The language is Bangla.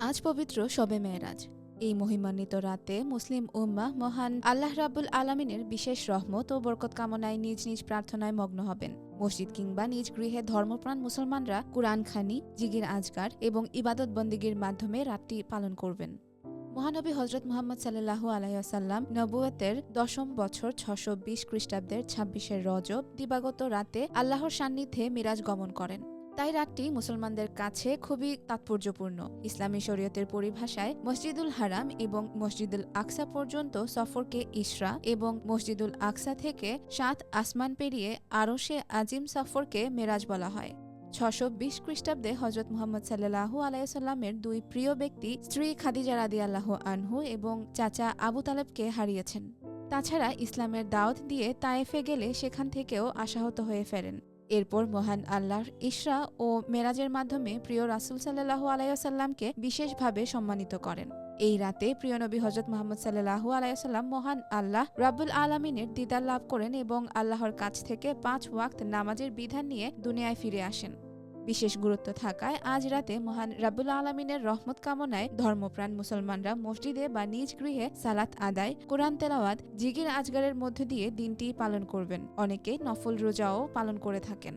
আজ পবিত্র শবে মেয়েরাজ। এই মহিমান্বিত রাতে মুসলিম উম্মা মহান আল্লাহ রাব্বুল আলমিনের বিশেষ রহমত ও বরকত কামনায় নিজ নিজ প্রার্থনায় মগ্ন হবেন। মসজিদ কিংবা নিজ গৃহে ধর্মপ্রাণ মুসলমানরা কুরআন খানি জিগির আজগার এবং ইবাদত বন্দিগির মাধ্যমে রাতটি পালন করবেন। মহানবী হজরত মোহাম্মদ সাল্লাহ আলাইসাল্লাম নবুয়তের দশম বছর ছশো বিশ খ্রিস্টাব্দের ছাব্বিশের রজব দিবাগত রাতে আল্লাহর সান্নিধ্যে মিরাজ গমন করেন। তাই রাতটি মুসলমানদের কাছে খুবই তাৎপর্যপূর্ণ। ইসলামী শরীয়তের পরিভাষায় মসজিদুল হারাম এবং মসজিদুল আকসা পর্যন্ত সফরকে ইসরা এবং মসজিদুল আকসা থেকে সাত আসমান পেরিয়ে আরও সে আজিম সফরকে মেরাজ বলা হয়। ছশো বিশ খ্রিস্টাব্দে হজরত মোহাম্মদ সাল্লাহু আলাইসাল্লামের দুই প্রিয় ব্যক্তি স্ত্রী খাদিজা রাদি আল্লাহ আনহু এবং চাচা আবু তালেবকে হারিয়েছেন। তাছাড়া ইসলামের দাওয়াত দিয়ে তায়েফে গেলে সেখান থেকেও আশাহত হয়ে ফেরেন। এরপর মহান আল্লাহর ইশরা ও মেরাজের মাধ্যমে প্রিয় রাসুল সাল্লাহ আলাইসাল্লামকে বিশেষভাবে সম্মানিত করেন। এই রাতে প্রিয় নবী হজরত মোহাম্মদ সাল্লাহ আলাইসাল্লাম মহান আল্লাহ রাব্বুল আলমিনের দিদার লাভ করেন এবং আল্লাহর কাছ থেকে পাঁচ ওয়াক্ত নামাজের বিধান নিয়ে দুনিয়ায় ফিরে আসেন। বিশেষ গুরুত্ব থাকায় আজ রাতে মহান রাবুল আলমিনের রহমত কামনায় ধর্মপ্রাণ মুসলমানরা মসজিদে বা নিজ গৃহে সালাত আদায়, কোরআন তেলাওয়াত জিগির আজগারের মধ্য দিয়ে দিনটি পালন করবেন। অনেকে নফল রোজাও পালন করে থাকেন।